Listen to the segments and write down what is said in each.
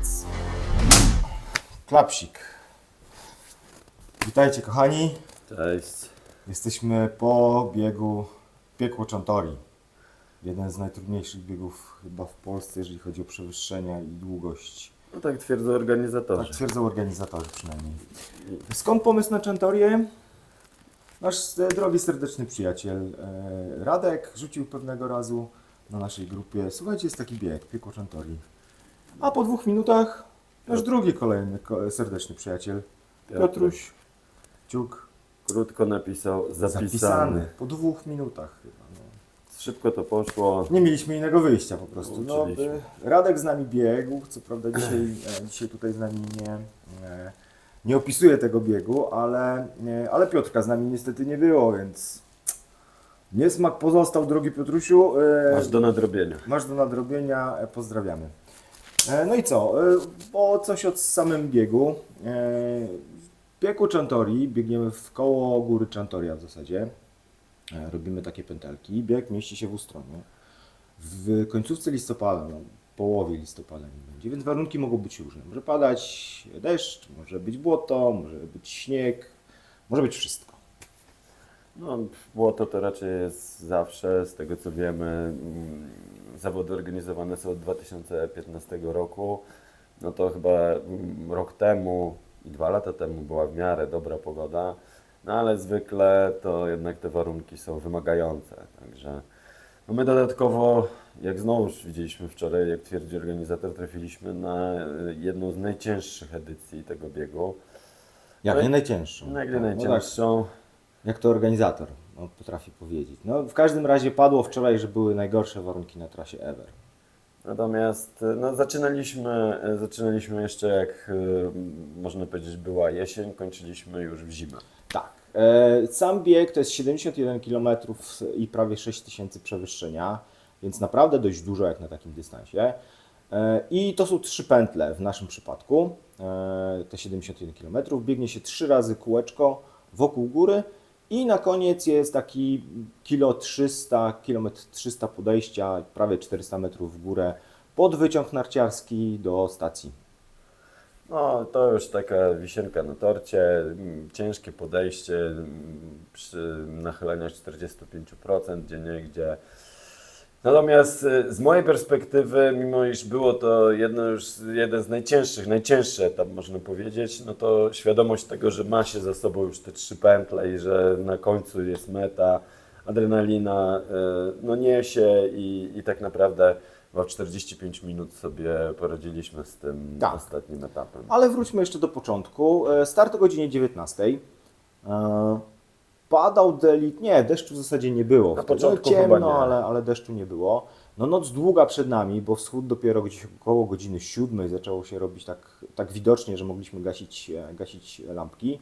więc klapsik. Witajcie kochani. Cześć. Jesteśmy po biegu Piekło Czantori. Jeden z najtrudniejszych biegów chyba w Polsce, jeżeli chodzi o przewyższenia i długość. No tak twierdzą organizatorzy. Tak twierdzą organizatorzy przynajmniej. Skąd pomysł na Czantorię? Nasz drogi, serdeczny przyjaciel e, Radek rzucił pewnego razu na naszej grupie. Słuchajcie, jest taki bieg, Piekło Czantori. A po dwóch minutach nasz drugi kolejny ko- serdeczny przyjaciel, Piotruś. Ciuk, Krótko napisał, zapisany. zapisany. Po dwóch minutach chyba. No. Szybko to poszło. Nie mieliśmy innego wyjścia po prostu. No, Uczyliśmy. y, Radek z nami biegł, co prawda dzisiaj, e, dzisiaj tutaj z nami nie, e, nie opisuje tego biegu, ale, e, ale Piotrka z nami niestety nie było, więc niesmak pozostał, drogi Piotrusiu. E, Masz do nadrobienia. Masz do nadrobienia, e, pozdrawiamy. E, No i co? E, Bo coś od samym biegu. E, biegu Czantori biegniemy w koło góry Czantoria w zasadzie. E, Robimy takie pętelki. Bieg mieści się w Ustronie. W końcówce listopada, no, połowie listopada nie będzie, więc warunki mogą być różne. Może padać deszcz, może być błoto, może być śnieg, może być wszystko. No, błoto to raczej jest zawsze, z tego co wiemy, zawody organizowane są od 2015 roku. No to chyba mm, rok temu i dwa lata temu była w miarę dobra pogoda, no ale zwykle to jednak te warunki są wymagające. Także no my dodatkowo, jak znowuż widzieliśmy wczoraj, jak twierdzi organizator, trafiliśmy na y, jedną z najcięższych edycji tego biegu. Jak Ale- nie najcięższą. No, jak No tak. najcięższą. Jak to organizator no, potrafi powiedzieć. No, w każdym razie padło wczoraj, że były najgorsze warunki na trasie ever. Natomiast no, zaczynaliśmy, zaczynaliśmy jeszcze jak y, można powiedzieć była jesień, kończyliśmy już w zimę. Tak. E, sam bieg to jest 71 km i prawie 6000 przewyższenia, więc naprawdę dość dużo jak na takim dystansie. E, I to są trzy pętle w naszym przypadku, e, te 71 km. Biegnie się trzy razy kółeczko wokół góry i na koniec jest taki kilo 300, kilometr 300 podejścia, prawie 400 metrów w górę pod wyciąg narciarski do stacji. No to już taka wisienka na torcie, mm, ciężkie podejście mm, przy nachyleniach 45% gdzie nie gdzie. Natomiast y, z mojej perspektywy, mimo iż było to jedno już, jeden z najcięższych, najcięższy etap można powiedzieć, no to świadomość tego, że ma się za sobą już te trzy pętle i że na końcu jest meta, adrenalina y, no niesie i, i tak naprawdę w 45 minut sobie poradziliśmy z tym Tak. ostatnim etapem. Ale wróćmy jeszcze do początku. E, Start o godzinie 19. E, Padał delit, nie, deszczu w zasadzie nie było. Na początku ciemno, chyba nie. ale, ale deszczu nie było. No noc długa przed nami, bo wschód dopiero gdzieś około godziny 7 zaczęło się robić tak, tak widocznie, że mogliśmy gasić, e, gasić lampki.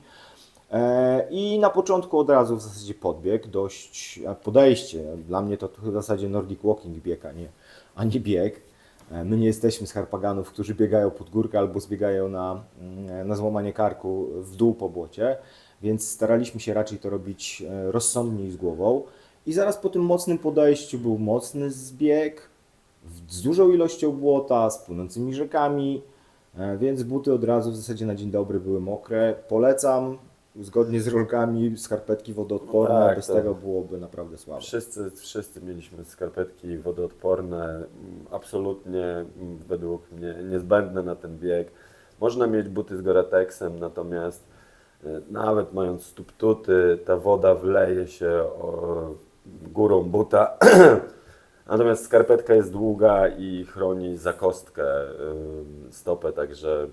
E, I na początku od razu w zasadzie podbieg, dość a podejście. Dla mnie to, w zasadzie Nordic Walking bieg, a nie, a nie bieg. E, My nie jesteśmy z Harpaganów, którzy biegają pod górkę albo zbiegają na, mm, na złamanie karku w dół po błocie, więc staraliśmy się raczej to robić e, rozsądnie i z głową. I zaraz po tym mocnym podejściu był mocny zbieg z dużą ilością błota, z płynącymi rzekami, e, więc buty od razu w zasadzie na dzień dobry były mokre. Polecam zgodnie z rolkami skarpetki wodoodporne, No tak, bez to- tego byłoby naprawdę słabo. Wszyscy, wszyscy mieliśmy skarpetki wodoodporne, mm, absolutnie mm, według mnie niezbędne na ten bieg. Można mieć buty z Goratexem, natomiast nawet mając stuptuty, ta woda wleje się górą buta. Natomiast skarpetka jest długa i chroni za kostkę y, stopę, także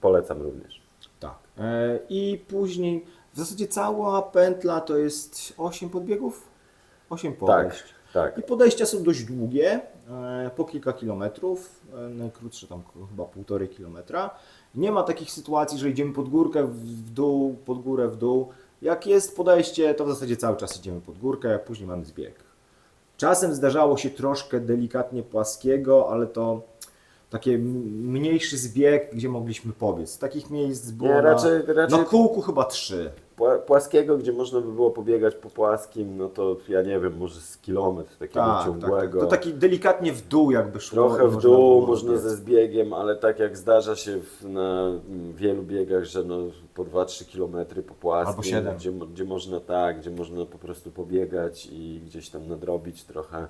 polecam również. Tak. E, I później w zasadzie cała pętla to jest 8 podbiegów? 8 podejść. tak. I podejścia są dość długie, po kilka kilometrów, e, najkrótsze tam chyba półtorej kilometra. Nie ma takich sytuacji, że idziemy pod górkę, w dół, pod górę, w dół. Jak jest podejście, to w zasadzie cały czas idziemy pod górkę, później mamy zbieg. Czasem zdarzało się troszkę delikatnie płaskiego, ale to takie mniejszy zbieg, gdzie mogliśmy pobiec. Takich miejsc było Nie, na, raczej- raczej- na kółku chyba trzy. pła- płaskiego, gdzie można by było pobiegać po płaskim, no to ja nie wiem, może z kilometr takiego Tak, tak, tak. ciągłego. To taki delikatnie w dół jakby szło. Trochę w dół, można ze zbiegiem, ale tak jak zdarza się w, na mm, wielu biegach, że no po 2-3 km po płaskim, Albo siedem. Gdzie, mo- gdzie można tak, gdzie można po prostu pobiegać i gdzieś tam nadrobić trochę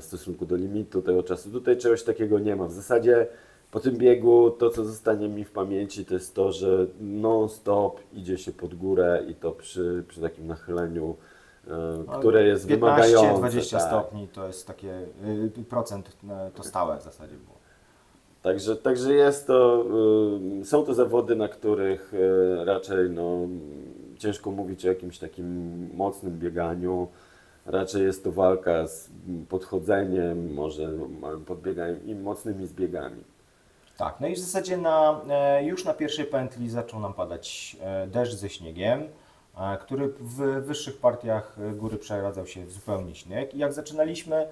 w stosunku do limitu tego czasu. Tutaj czegoś takiego nie ma. W zasadzie po tym biegu to, co zostanie mi w pamięci, to jest to, że non-stop idzie się pod górę i to przy, przy takim nachyleniu, e, które jest wymagające. 15-20 tak. stopni to jest takie y, procent y, to stałe w zasadzie było. Także, także jest to, y, są to zawody, na których y, raczej no, ciężko mówić o jakimś takim mocnym bieganiu. Raczej jest to walka z podchodzeniem, może podbieganiem i mocnymi zbiegami. Tak, no i w zasadzie na, e, już na pierwszej pętli zaczął nam padać e, deszcz ze śniegiem, e, który w wyższych partiach góry przeradzał się w zupełnie śnieg. I jak zaczynaliśmy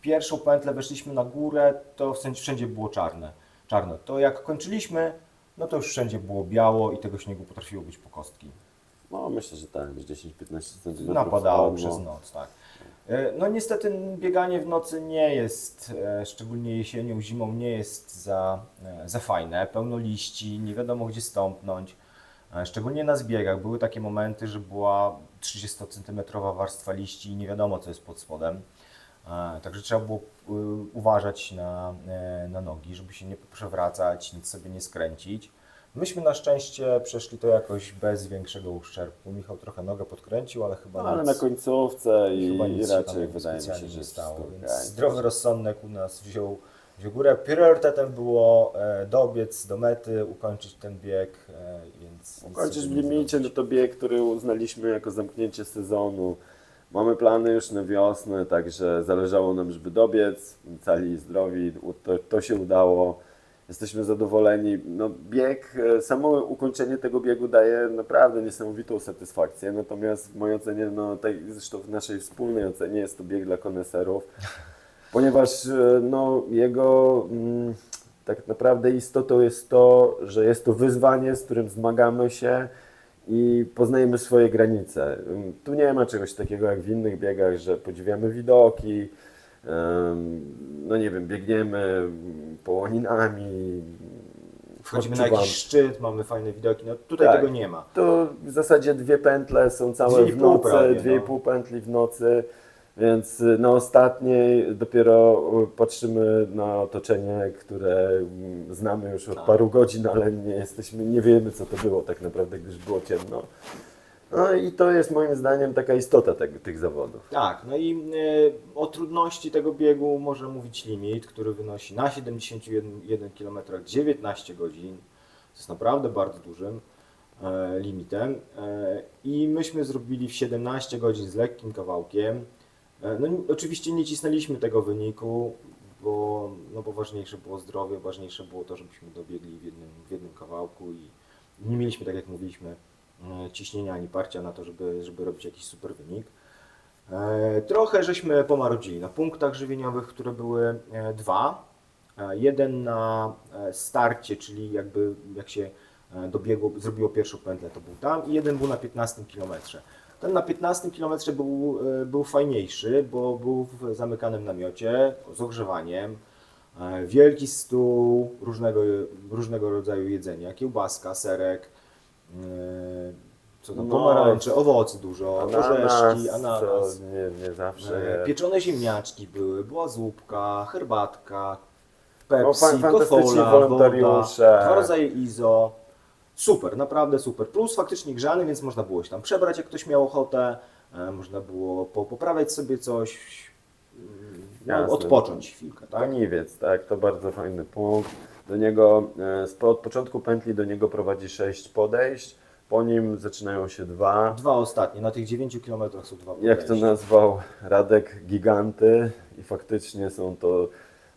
pierwszą pętlę, weszliśmy na górę, to wszędzie było czarne. czarno. To jak kończyliśmy, no to już wszędzie było biało i tego śniegu potrafiło być po kostki. No myślę, że tak, że 10-15 cm. Napadało przez noc, tak. E, No niestety bieganie w nocy nie jest, e, szczególnie jesienią, zimą, nie jest za, e, za fajne. Pełno liści, nie wiadomo gdzie stąpnąć. Szczególnie na zbiegach były takie momenty, że była 30 cm warstwa liści i nie wiadomo co jest pod spodem. Także trzeba było uważać na, na nogi, żeby się nie przewracać, nic sobie nie skręcić. Myśmy na szczęście przeszli to jakoś bez większego uszczerbku. Michał trochę nogę podkręcił, ale chyba No, ale nic, na końcówce i, chyba i nic raczej wydaje mi się, że stało. Więc okej. zdrowy rozsądek u nas wziął, wziął górę. Priorytetem było e, dobiec do mety, ukończyć ten bieg, e, więc... nic Kończysz w limicie, no to bieg, który uznaliśmy jako zamknięcie sezonu. Mamy plany już na wiosnę, także zależało nam, żeby dobiec, cali i zdrowi, to, to się udało. Jesteśmy zadowoleni. No, bieg, e, samo ukończenie tego biegu daje naprawdę niesamowitą satysfakcję, natomiast w mojej ocenie, no, tak, zresztą w naszej wspólnej ocenie jest to bieg dla koneserów, ponieważ e, no, jego mm, tak naprawdę istotą jest to, że jest to wyzwanie, z którym zmagamy się i poznajemy swoje granice. Ym, Tu nie ma czegoś takiego jak w innych biegach, że podziwiamy widoki, no nie wiem, biegniemy połoninami. Wchodzimy na jakiś szczyt, mamy fajne widoki, no tutaj Tak. tego nie ma. to w zasadzie dwie pętle są całe w nocy, prawie, dwie i no. pół pętli w nocy, więc na ostatniej dopiero patrzymy na otoczenie, które mm, znamy już od Tak. paru godzin, ale nie jesteśmy, nie wiemy co to było tak naprawdę, gdyż było ciemno. No i to jest moim zdaniem taka istota tego, tych zawodów. Tak, no i e, o trudności tego biegu może mówić limit, który wynosi na 71 km 19 godzin. To jest naprawdę bardzo dużym e, limitem. E, I myśmy zrobili w 17 godzin z lekkim kawałkiem. No, oczywiście nie cisnęliśmy tego wyniku, bo, no, bo ważniejsze było zdrowie, ważniejsze było to, żebyśmy dobiegli w jednym, w jednym kawałku i nie mieliśmy, tak jak mówiliśmy, ciśnienia ani parcia na to, żeby, żeby robić jakiś super wynik. E, Trochę żeśmy pomarudzili na punktach żywieniowych, które były e, dwa. E, Jeden na e, starcie, czyli jakby jak się e, dobiegło, zrobiło pierwszą pętlę, to był tam i jeden był na 15 km. Ten na 15 km był, e, był fajniejszy, bo był w zamykanym namiocie z ogrzewaniem. E, Wielki stół różnego, różnego rodzaju jedzenia, kiełbaska, serek, e, co tam, No, pomarańcze, owoce dużo, orzeszki, ananas. To nie, nie zawsze E. Pieczone ziemniaczki były, była zupka, herbatka, No, Pepsi, fantastyczni kofola, wolontariusze. woda, dwa rodzaje izo. Super, naprawdę super. Plus faktycznie grzany, więc można było się tam przebrać, jak ktoś miał ochotę. E, Można było po- poprawiać sobie coś, no, odpocząć chwilkę, tak? Koniwiec, tak, to bardzo fajny punkt. Do niego, e, od początku pętli do niego prowadzi sześć podejść, po nim zaczynają się dwa. Dwa ostatnie, na tych 9 km są dwa Jak to nazwał Radek, giganty i faktycznie są to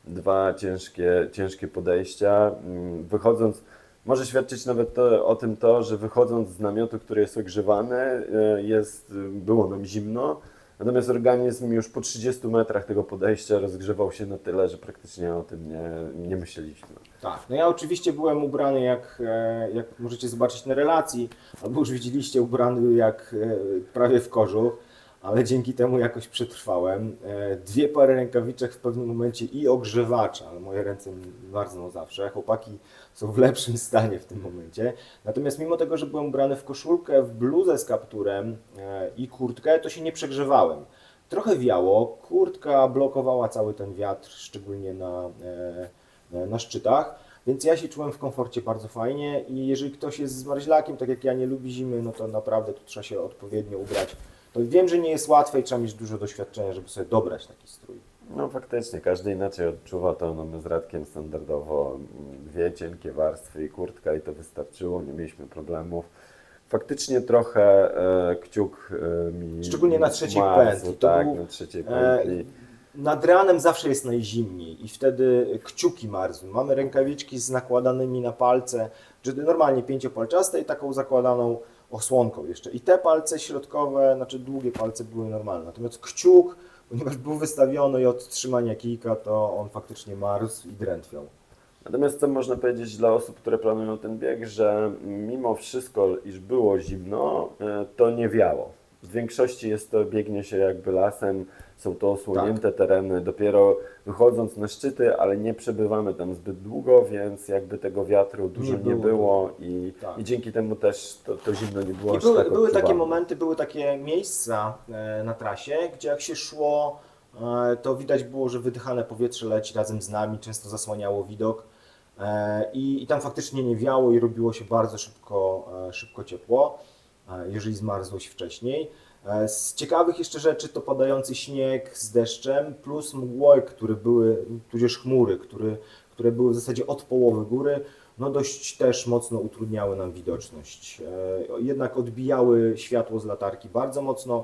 dwa ciężkie, ciężkie podejścia. Mm, Wychodząc, może świadczyć nawet to, o tym to, że wychodząc z namiotu, który jest ogrzewany, e, jest, było nam zimno, Natomiast organizm już po 30 metrach tego podejścia rozgrzewał się na tyle, że praktycznie o tym nie, nie myśleliśmy. Tak, no ja oczywiście byłem ubrany jak, e, jak możecie zobaczyć na relacji, albo już widzieliście ubrany jak e, prawie w kożuch, ale dzięki temu jakoś przetrwałem. E, Dwie pary rękawiczek w pewnym momencie i ogrzewacza, ale moje ręce marzną zawsze. Chłopaki są w lepszym stanie w tym momencie. Natomiast mimo tego, że byłem ubrany w koszulkę, w bluzę z kapturem e, i kurtkę, to się nie przegrzewałem. Trochę wiało, kurtka blokowała cały ten wiatr, szczególnie na, e, na szczytach, więc ja się czułem w komforcie bardzo fajnie i jeżeli ktoś jest zmarzlakiem, tak jak ja nie lubi zimy, no to naprawdę tu trzeba się odpowiednio ubrać. To wiem, że nie jest łatwe i trzeba mieć dużo doświadczenia, żeby sobie dobrać taki strój. No faktycznie, każdy inaczej odczuwa to. No my z Radkiem standardowo mm, dwie cienkie warstwy i kurtka i to wystarczyło, nie mieliśmy problemów. Faktycznie trochę e, kciuk e, mi Szczególnie na trzeciej marzł, pętli. To Tak, był, na trzeciej E, pętli. nad ranem zawsze jest najzimniej i wtedy kciuki marzną. Mamy rękawiczki z nakładanymi na palce, czy normalnie pięciopalczaste i taką zakładaną osłonką jeszcze. I te palce środkowe, znaczy długie palce były normalne. Natomiast kciuk, ponieważ był wystawiony i od trzymania to on faktycznie marzł i drętwiał. Natomiast co można powiedzieć dla osób, które planują ten bieg, że mimo wszystko, iż było zimno, e, to nie wiało. W większości jest to, biegnie się jakby lasem, są to osłonięte Tak. tereny, dopiero wychodząc na szczyty, ale nie przebywamy tam zbyt długo, więc jakby tego wiatru dużo nie, Nie było. było, i, Tak. i dzięki temu też to, to zimno nie było I były, tak były takie momenty, były takie miejsca e, na trasie, gdzie jak się szło, e, to widać było, że wydychane powietrze leci razem z nami, często zasłaniało widok. E, I, I tam faktycznie nie wiało i robiło się bardzo szybko, szybko ciepło, jeżeli zmarzłeś wcześniej. E, Z ciekawych jeszcze rzeczy to padający śnieg z deszczem, plus mgły, które były, tudzież chmury, które, które były w zasadzie od połowy góry, no dość też mocno utrudniały nam widoczność. E, Jednak odbijały światło z latarki bardzo mocno,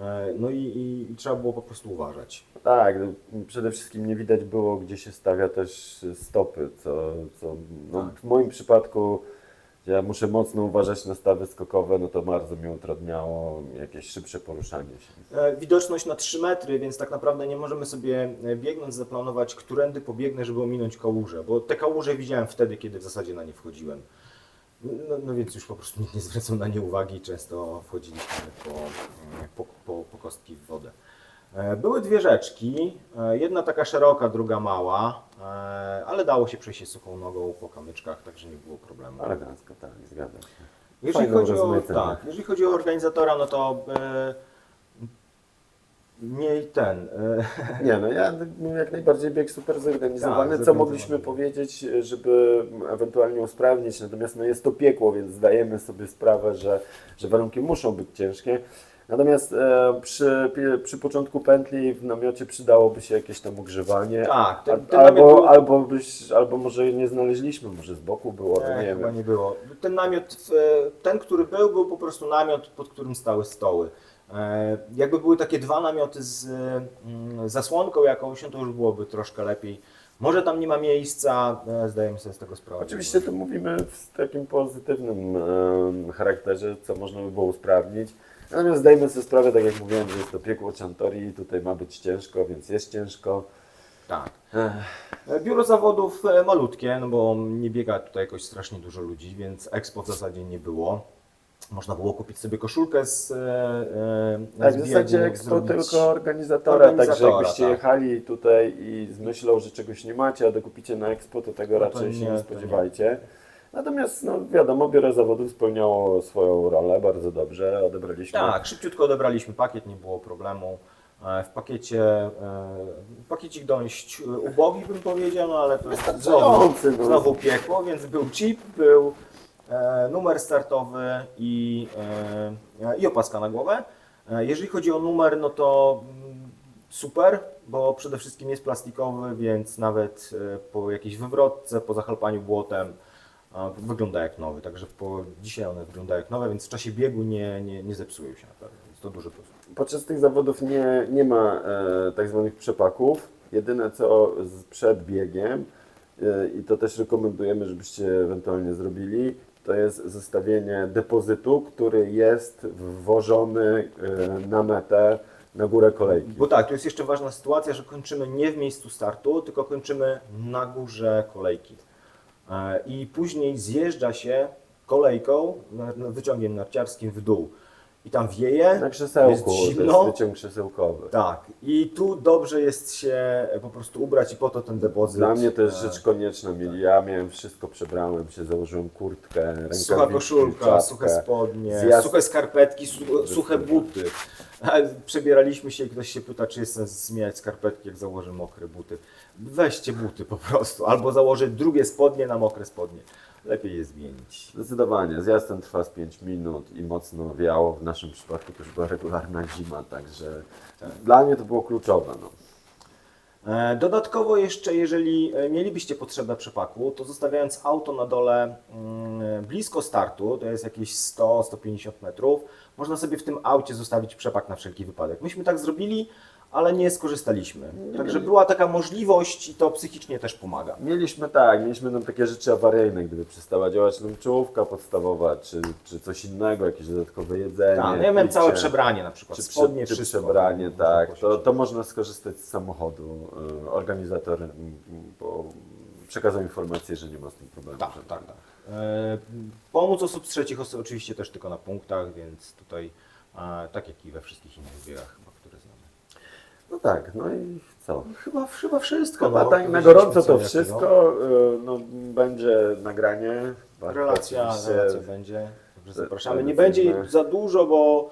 e, no i, i, i trzeba było po prostu uważać. Tak, no, przede wszystkim nie widać było, gdzie się stawia też stopy, co, co no, Tak. w moim przypadku ja muszę mocno uważać na stawy skokowe, no to bardzo mi utrudniało jakieś szybsze poruszanie się. E, Widoczność na 3 metry, więc tak naprawdę nie możemy sobie e, biegnąc zaplanować, którędy pobiegnę, żeby ominąć kałużę, bo te kałuże widziałem wtedy, kiedy w zasadzie na nie wchodziłem. No, no więc już po prostu nikt nie zwracał na nie uwagi, często wchodziliśmy po, po, po, po kostki w wodę. E, Były dwie rzeczki, e, jedna taka szeroka, druga mała, e, ale dało się przejść suchą nogą po kamyczkach, także nie było problemu. Elegancko, tak, zgadzam się. Jeżeli Fajną chodzi, o, tak, jeżeli chodzi o organizatora, no to nie ten. Nie, no ja jak najbardziej bieg super zorganizowany. Tak, Co mogliśmy powiedzieć, żeby ewentualnie usprawnić, natomiast no jest to piekło, więc zdajemy sobie sprawę, że, że warunki muszą być ciężkie. Natomiast e, przy, przy początku pętli w namiocie przydałoby się jakieś tam ogrzewanie. tak, ten, ten albo, był, albo, byś, albo może nie znaleźliśmy, może z boku było, nie, nie chyba wiem. nie było. Ten namiot, e, ten, który był, był po prostu namiot, pod którym stały stoły. E, Jakby były takie dwa namioty z mm, zasłonką jakąś, no to już byłoby troszkę lepiej. Może tam nie ma miejsca, zdajemy sobie z tego sprawę. Oczywiście to mówimy w takim pozytywnym charakterze, co można by było usprawnić. Natomiast zdajmy sobie sprawę, tak jak mówiłem, że jest to piekło Chantori, tutaj ma być ciężko, więc jest ciężko. Tak. Biuro zawodów e, malutkie, no bo nie biega tutaj jakoś strasznie dużo ludzi, więc expo w zasadzie nie było. Można było kupić sobie koszulkę z, e, e, Tak, w zbiegu, zasadzie Expo tylko organizatora, także jakbyście tak. jechali tutaj i z myślą, że czegoś nie macie, a dokupicie na Expo, to tego No to raczej się nie, nie to spodziewajcie. Natomiast, no wiadomo, biuro zawodów spełniało swoją rolę bardzo dobrze, odebraliśmy. Tak, szybciutko odebraliśmy pakiet, nie było problemu. E, W pakiecie, e, pakiecik dość e, ubogi bym powiedział, no ale to jest znowu, no. znowu piekło, więc był chip, był numer startowy i, i opaska na głowę. Jeżeli chodzi o numer, no to mm, super, bo przede wszystkim jest plastikowy, więc nawet po jakiejś wywrotce, po zachalpaniu błotem wygląda jak nowy. Także po, dzisiaj one wyglądają jak nowe, więc w czasie biegu nie, nie, nie zepsują się na pewno. Jest to duży plus. Podczas tych zawodów nie, nie ma e, tak zwanych przepaków. Jedyne co z, przed biegiem, e, i to też rekomendujemy, żebyście ewentualnie zrobili, to jest zostawienie depozytu, który jest wwożony e, na metę Na górę kolejki. Bo tak, tu jest jeszcze ważna sytuacja, że kończymy nie w miejscu startu, tylko kończymy na górze kolejki. I później zjeżdża się kolejką, wyciągiem narciarskim w dół. I tam wieje, Na krzesełku, jest to jest zimno. wyciąg krzesełkowy. Tak, i tu dobrze jest się po prostu ubrać i po to ten depozyt. Dla mnie to jest e, rzecz konieczna. Mieli- Ja miałem wszystko, przebrałem się, założyłem kurtkę, rękawiczki, Sucha koszulka, suche spodnie, Zjazd- suche skarpetki, su suche buty. Przebieraliśmy się i ktoś się pyta, czy jest sens zmieniać skarpetki, jak założę mokre buty. Weźcie buty po prostu, albo założę drugie spodnie na mokre spodnie. Lepiej je zmienić. Zdecydowanie. Zjazd ten trwa z 5 minut i mocno wiało. W naszym przypadku to już była regularna zima, także Tak. dla mnie to było kluczowe. No. E, Dodatkowo jeszcze, jeżeli e, mielibyście potrzebę przepaku, to zostawiając auto na dole mm, blisko startu, to jest jakieś 100-150 metrów, można sobie w tym aucie zostawić przepak na wszelki wypadek. Myśmy tak zrobili, ale nie skorzystaliśmy. Także była taka możliwość i to psychicznie też pomaga. Mieliśmy tak, mieliśmy tam takie rzeczy awaryjne, gdyby przestała działać nam czołówka podstawowa, czy, czy coś innego, jakieś dodatkowe jedzenie. Tak, ja miałem całe przebranie na przykład, czy, spodnie, czy wszystko. przebranie, tak, to, to można skorzystać z samochodu. Y, Organizator bo przekazał informację, że nie ma z tym problemu. Tak, tak, tak. E, pomóc osób z trzecich osób oczywiście też tylko na punktach, więc tutaj e, tak jak i we wszystkich innych biegach. No tak, no i co? Chyba, chyba wszystko. No, tak na gorąco co to wszystko. y, No, będzie nagranie. Relacja, oczywiście. relacja będzie. Także zapraszamy. Nie będzie za dużo, bo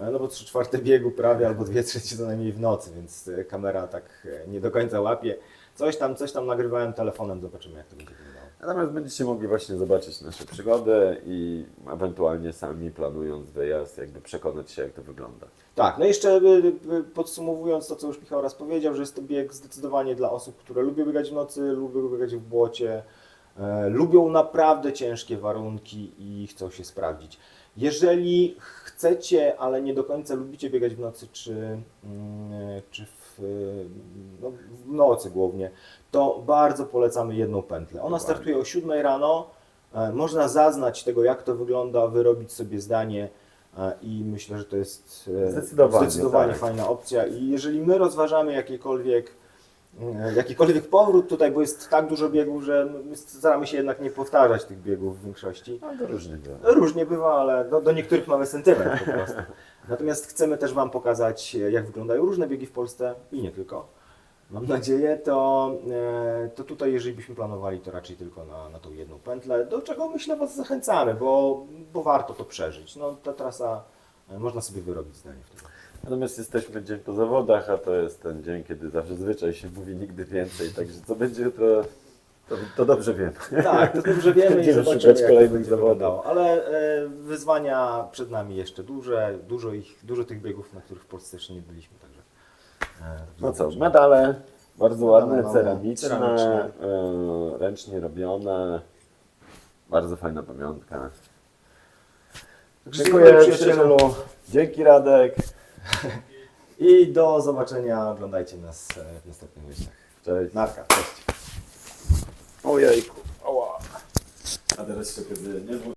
e, no bo 3 czwarte biegu prawie albo 2 trzecie co najmniej w nocy, więc e, kamera tak e, nie do końca łapie. Coś tam, coś tam nagrywałem telefonem, zobaczymy jak to będzie wyglądało. Natomiast będziecie mogli właśnie zobaczyć nasze przygody i ewentualnie sami planując wyjazd, jakby przekonać się, jak to wygląda. Tak, no jeszcze y, y, podsumowując to, co już Michał raz powiedział, że jest to bieg zdecydowanie dla osób, które lubią biegać w nocy, lubią biegać w błocie, e, lubią naprawdę ciężkie warunki i chcą się sprawdzić. Jeżeli chcecie, ale nie do końca lubicie biegać w nocy czy, mm, czy w, y, no, w nocy głównie, to bardzo polecamy jedną pętlę. Ona startuje o 7 rano, e, można zaznać tego, jak to wygląda, wyrobić sobie zdanie e, i myślę, że to jest e, Zdecydowanie, zdecydowanie tak. fajna opcja. I jeżeli my rozważamy jakiekolwiek, jakikolwiek powrót tutaj, bo jest tak dużo biegów, że my staramy się jednak nie powtarzać tych biegów w większości. No różnie bywa. Różnie bywa, ale do, do niektórych mamy sentyment po prostu. Natomiast chcemy też Wam pokazać, jak wyglądają różne biegi w Polsce i nie tylko. Mam nadzieję, to, e, to tutaj, jeżeli byśmy planowali, to raczej tylko na, na tą jedną pętlę, do czego myślę Was zachęcamy, bo, bo warto to przeżyć. No, ta trasa, e, można sobie wyrobić zdanie wtedy. Natomiast jesteśmy dzień po zawodach, a to jest ten dzień, kiedy zazwyczaj się mówi nigdy więcej, także co będzie jutro, to, to dobrze wiem. Tak, to dobrze wiemy i Będziemy zobaczymy, szukać jak kolejnych zawodów. Ale e, wyzwania przed nami jeszcze duże, dużo, ich, dużo tych biegów, na których w Polsce jeszcze nie byliśmy, także... e, No co, zobaczymy. medale bardzo ładne, mamy ceramiczne, ceramiczne. e, ręcznie robione, bardzo fajna pamiątka. Dziękuję, przyjacielu, dzięki Radek, I do zobaczenia, oglądajcie nas e, w następnych wyjściach. cześć. Narka, cześć. Ojejku, oła. A teraz jeszcze kiedy nie